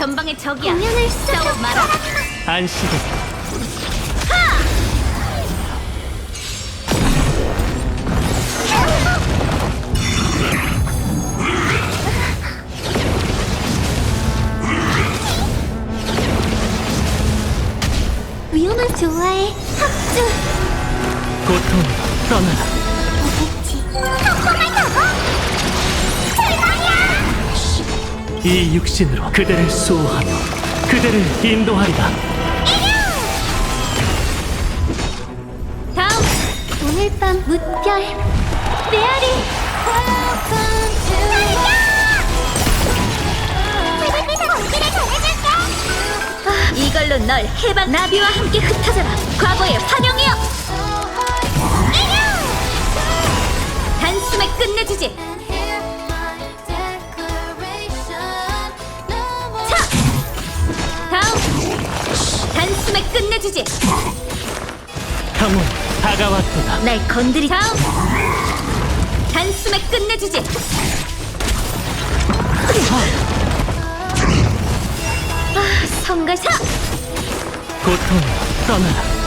전방의 적이야. 공연을 싸워 말아. 안식은 위험을 좋아해. 합주. 고통으로 떠나라 오겠지. 정말 나고. 이 육신으로 그대를 수호하며 그대를 인도하리라 다음 오늘 밤 무별. 메아리. 이걸로 널 해방 나비와 함께 흩어져라. 과거의 환영이여. 단숨에 끝내주지. 끝내주지. 평온 다가왔도다 날 건드리. 다음 단숨에 끝내주지. 아, 성가사. 고통으로 떠나라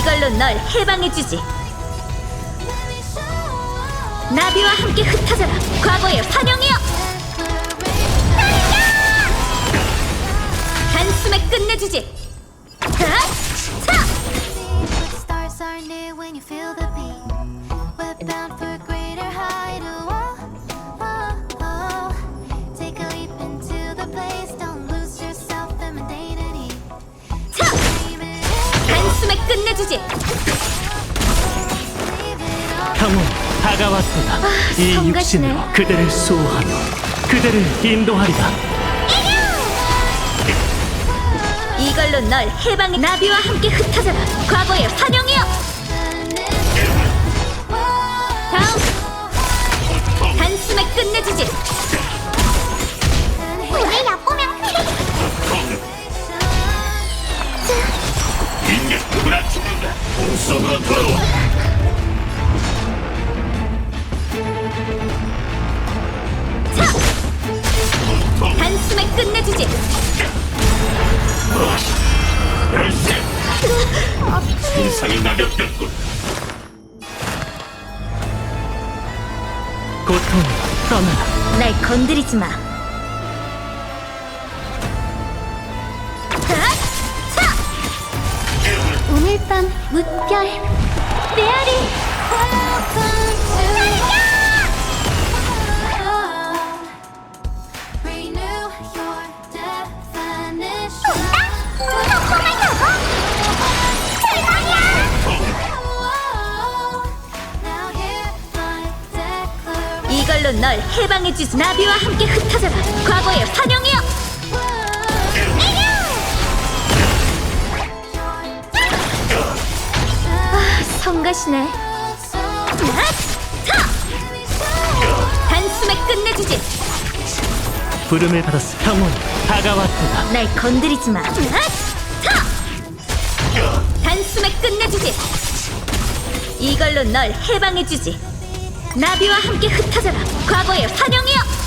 이걸로 널 해방해주지. 나비와 함께 흩어져라. 과거의 환영이여. 단숨에 끝내주지. 자, 차. 끝내주지. 평온 다가왔도다 이 성가시네. 육신으로 그대를 수호하며 그대를 인도하리라 이걸로 널 해방해. 나비와 함께 흩어져라. 과거의 환영이여. 다음 단숨에 끝내주지. 단숨에 끝내주지. 고통으로 떠나라 날 건드리지 마. 자! 오늘 밤 무별. 이걸로 널 해방해주지. 나비와 함께 흩어져라. 과거의 환영이여. 아, 성가시네. 차! 단숨에 끝내주지. 부름을 받았어 평온 다가왔도다 날 건드리지 마. 차! 단숨에 끝내주지. 이걸로 널 해방해주지. 나비와 함께 흩어져라. 과거의 환영이여.